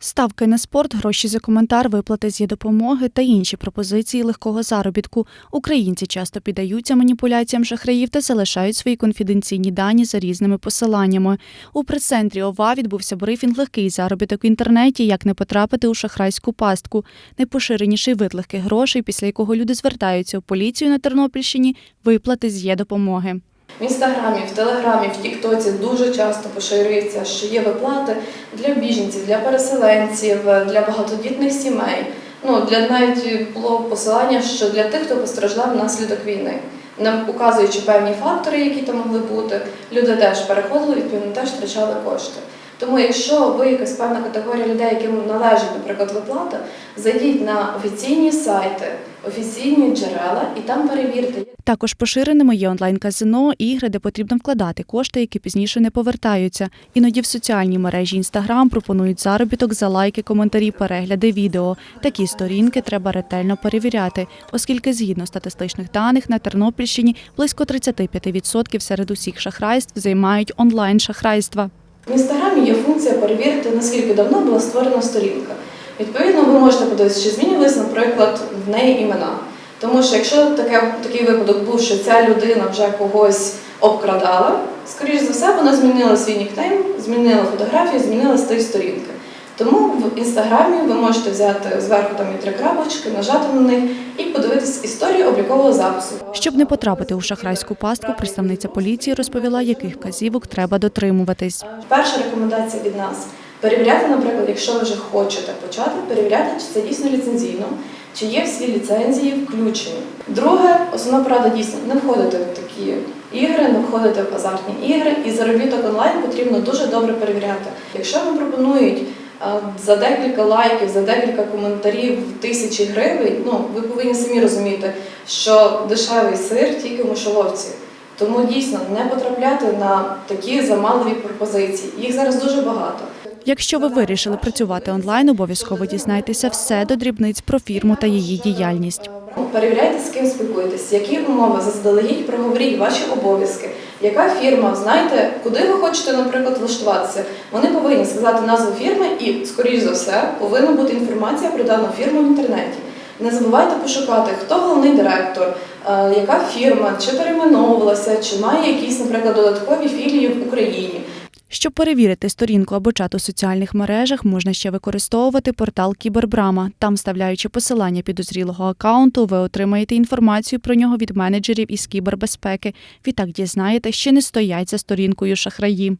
Ставки на спорт, гроші за коментар, виплати з є допомоги та інші пропозиції легкого заробітку. Українці часто піддаються маніпуляціям шахраїв та залишають свої конфіденційні дані за різними посиланнями. У прес-центрі ОВА відбувся брифінг легкий заробіток в інтернеті, як не потрапити у шахрайську пастку. Найпоширеніший вид легких грошей, після якого люди звертаються у поліцію на Тернопільщині, виплати з є допомоги. В інстаграмі, в телеграмі, в Тіктоці дуже часто поширюється, що є виплати для біженців, для переселенців, для багатодітних сімей. Ну для навіть було посилання, що для тих, хто постраждав внаслідок війни. Нам указуючи певні фактори, які там могли бути, люди теж переходили, відповідно теж втрачали кошти. Тому, якщо ви якась певна категорія людей, яким належить, наприклад, виплата, зайдіть на офіційні сайти, офіційні джерела і там перевірте. Також поширеними є онлайн-казино, ігри, де потрібно вкладати кошти, які пізніше не повертаються. Іноді в соціальній мережі Інстаграм пропонують заробіток за лайки, коментарі, перегляди відео. Такі сторінки треба ретельно перевіряти, оскільки згідно статистичних даних на Тернопільщині близько 35% серед усіх шахрайств займають онлайн-шахрайства. В інстаграмі є функція перевірити, наскільки давно була створена сторінка. Відповідно, ви можете подивитися, чи змінювалися, наприклад, в неї імена. Тому що якщо таке, такий випадок був, що ця людина вже когось обкрадала, скоріш за все, вона змінила свій нікнейм, змінила фотографію, змінила стиль сторінки. Тому в інстаграмі ви можете взяти зверху там три крапочки, нажати на них і подивитись історію облікового запису. Щоб не потрапити у шахрайську пастку, представниця поліції розповіла, яких вказівок треба дотримуватись. Перша рекомендація від нас перевіряти, наприклад, якщо ви вже хочете почати, перевіряти, чи це дійсно ліцензійно, чи є всі ліцензії включені. Друге, основна порада дійсно не входити в такі ігри, не входити в азартні ігри, і заробіток онлайн потрібно дуже добре перевіряти. Якщо вам пропонують за декілька лайків, за декілька коментарів тисячі гривень, ну ви повинні самі розуміти, що дешевий сир тільки в мишоловці. Тому дійсно не потрапляти на такі заманливі пропозиції. Їх зараз дуже багато. Якщо ви вирішили працювати онлайн, обов'язково дізнайтеся все до дрібниць про фірму та її діяльність. Перевіряйте, з ким спілкуєтесь, які умови заздалегідь, проговоріть ваші обов'язки, яка фірма, знаєте, куди ви хочете, наприклад, влаштуватися. Вони повинні сказати назву фірми і, скоріш за все, повинна бути інформація про дану фірму в інтернеті. Не забувайте пошукати, хто головний директор, е, яка фірма, чи перейменовувалася, чи має якісь, наприклад, додаткові філії в Україні. Щоб перевірити сторінку або чат у соціальних мережах, можна ще використовувати портал Кібербрама. Там, вставляючи посилання підозрілого акаунту, ви отримаєте інформацію про нього від менеджерів із кібербезпеки. Відтак дізнаєте, що не стоять за сторінкою шахраї.